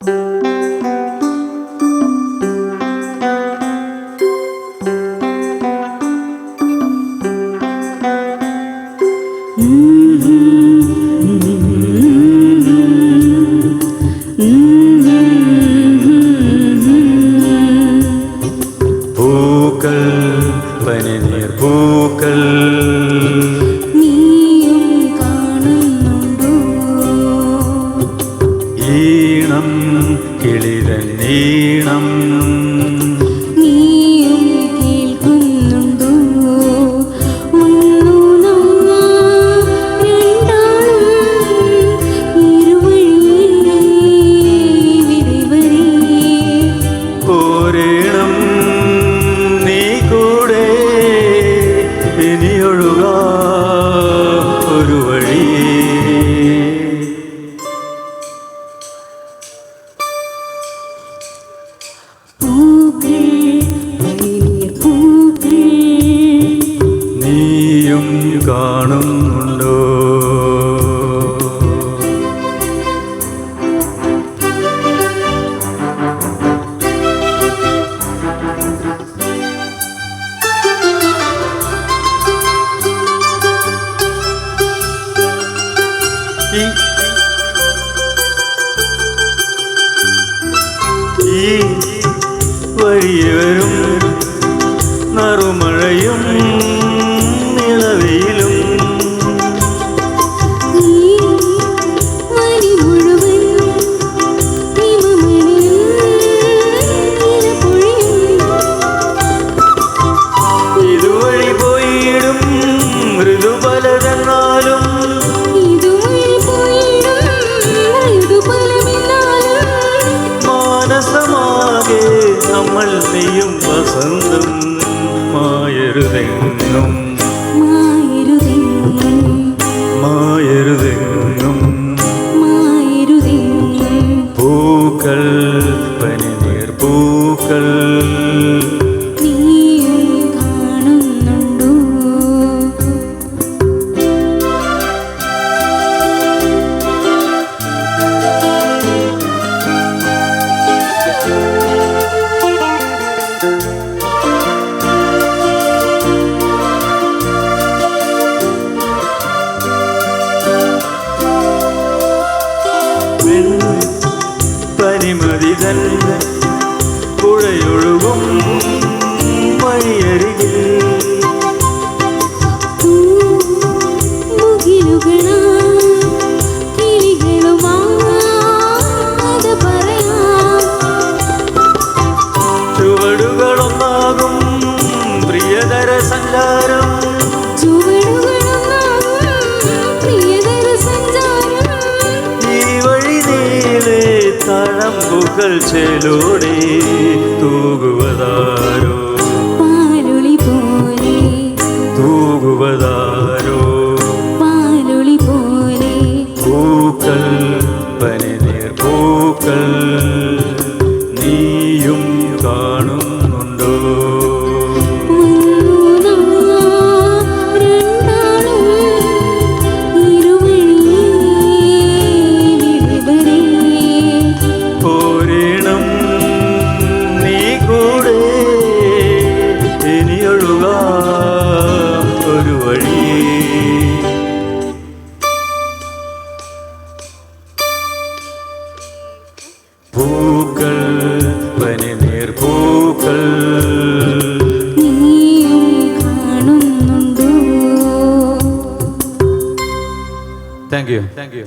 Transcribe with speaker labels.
Speaker 1: thank you. ക്ഷീണം ഇരുവരും ഒരു വെള്ളും மனிதன் പരമ്പുകൾ ചേലൂടെ തൂകുവതാരോ.
Speaker 2: പാലുളി പോലെ.
Speaker 1: തൂകുവതാരോ.
Speaker 2: പാലുളി പോലെ.
Speaker 1: പൂക്കൾ പനിനീർ പൂക്കൾ Thank you.